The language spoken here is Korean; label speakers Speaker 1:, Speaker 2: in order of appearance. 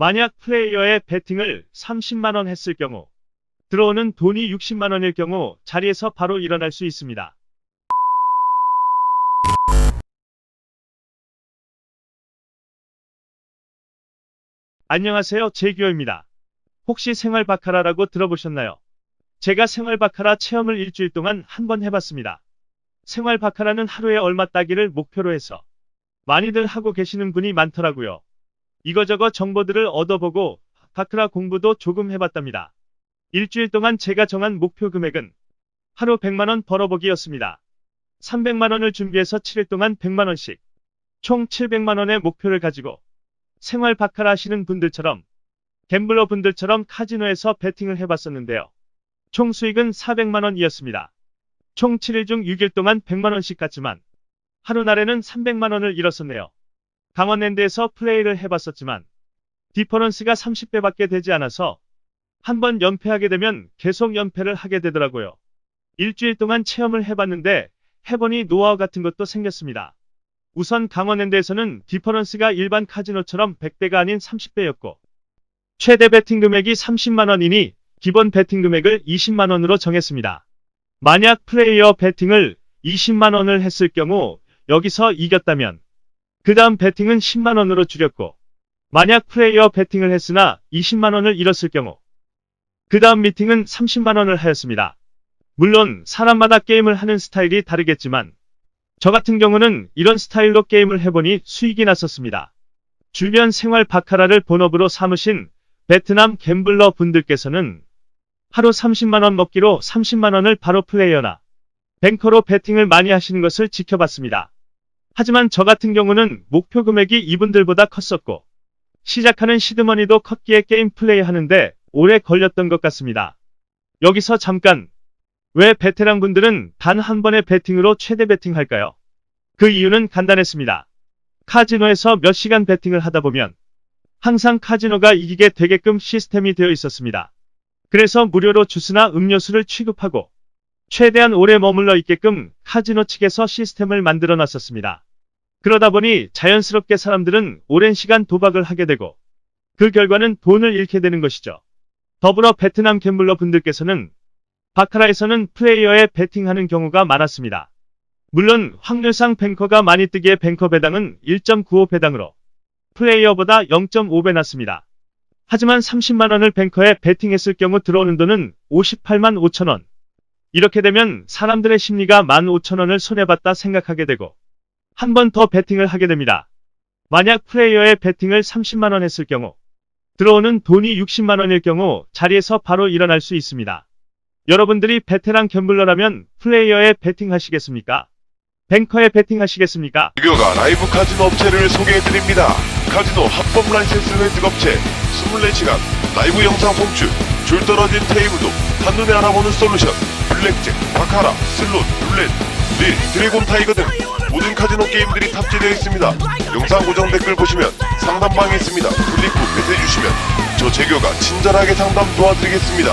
Speaker 1: 만약 플레이어의 베팅을 30만원 했을 경우, 들어오는 돈이 60만원일 경우 자리에서 바로 일어날 수 있습니다. 안녕하세요. 제규어입니다. 혹시 생활 바카라라고 들어보셨나요? 제가 생활 바카라 체험을 일주일 동안 한번 해봤습니다. 생활 바카라는 하루에 얼마 따기를 목표로 해서 많이들 하고 계시는 분이 많더라고요. 이거저거 정보들을 얻어보고 바크라 공부도 조금 해봤답니다. 일주일 동안 제가 정한 목표 금액은 하루 100만원 벌어보기였습니다. 300만원을 준비해서 7일 동안 100만원씩 총 700만원의 목표를 가지고 생활 바카라 하시는 분들처럼 갬블러 분들처럼 카지노에서 베팅을 해봤었는데요. 총 수익은 400만원이었습니다. 총 7일 중 6일 동안 100만원씩 갔지만 하루 날에는 300만원을 잃었었네요. 강원랜드에서 플레이를 해봤었지만 디퍼런스가 30배밖에 되지 않아서 한 번 연패하게 되면 계속 연패를 하게 되더라고요. 일주일 동안 체험을 해봤는데 해보니 노하우 같은 것도 생겼습니다. 우선 강원랜드에서는 디퍼런스가 일반 카지노처럼 100배가 아닌 30배였고 최대 베팅 금액이 30만원이니 기본 베팅 금액을 20만원으로 정했습니다. 만약 플레이어 베팅을 20만원을 했을 경우 여기서 이겼다면 그 다음 베팅은 10만원으로 줄였고 만약 플레이어 베팅을 했으나 20만원을 잃었을 경우 그 다음 미팅은 30만원을 하였습니다. 물론 사람마다 게임을 하는 스타일이 다르겠지만 저 같은 경우는 이런 스타일로 게임을 해보니 수익이 났었습니다. 주변 생활 바카라를 본업으로 삼으신 베트남 갬블러 분들께서는 하루 30만원 먹기로 30만원을 바로 플레이어나 뱅커로 베팅을 많이 하시는 것을 지켜봤습니다. 하지만 저 같은 경우는 목표 금액이 이분들보다 컸었고 시작하는 시드머니도 컸기에 게임 플레이 하는데 오래 걸렸던 것 같습니다. 여기서 잠깐 왜 베테랑 분들은 단 한 번의 베팅으로 최대 베팅 할까요? 그 이유는 간단했습니다. 카지노에서 몇 시간 베팅을 하다 보면 항상 카지노가 이기게 되게끔 시스템이 되어 있었습니다. 그래서 무료로 주스나 음료수를 취급하고 최대한 오래 머물러 있게끔 카지노 측에서 시스템을 만들어 놨었습니다. 그러다 보니 자연스럽게 사람들은 오랜 시간 도박을 하게 되고 그 결과는 돈을 잃게 되는 것이죠. 더불어 베트남 갬블러 분들께서는 바카라에서는 플레이어에 베팅하는 경우가 많았습니다. 물론 확률상 뱅커가 많이 뜨기에 뱅커 배당은 1.95 배당으로 플레이어보다 0.5배 낮습니다. 하지만 30만원을 뱅커에 베팅했을 경우 들어오는 돈은 58만 5천원. 이렇게 되면 사람들의 심리가 15,000원을 손해봤다 생각하게 되고 한 번 더 베팅을 하게 됩니다. 만약 플레이어의 베팅을 30만원 했을 경우 들어오는 돈이 60만원일 경우 자리에서 바로 일어날 수 있습니다. 여러분들이 베테랑 갬블러라면 플레이어에 베팅 하시겠습니까? 뱅커에 베팅 하시겠습니까?
Speaker 2: 유교가 라이브 카지노 업체를 소개해드립니다. 카지노 합법 라이센스 획득 업체 24시간 라이브 영상 송출 줄 떨어진 테이블도 한눈에 알아보는 솔루션 블랙잭, 바카라, 슬롯, 룰렛, 릴, 드래곤 타이거 등 모든 카지노 게임들이 탑재되어 있습니다. 영상 고정 댓글 보시면 상담방에 있습니다. 클릭 후 메시지 주시면 저 재교가 친절하게 상담 도와드리겠습니다.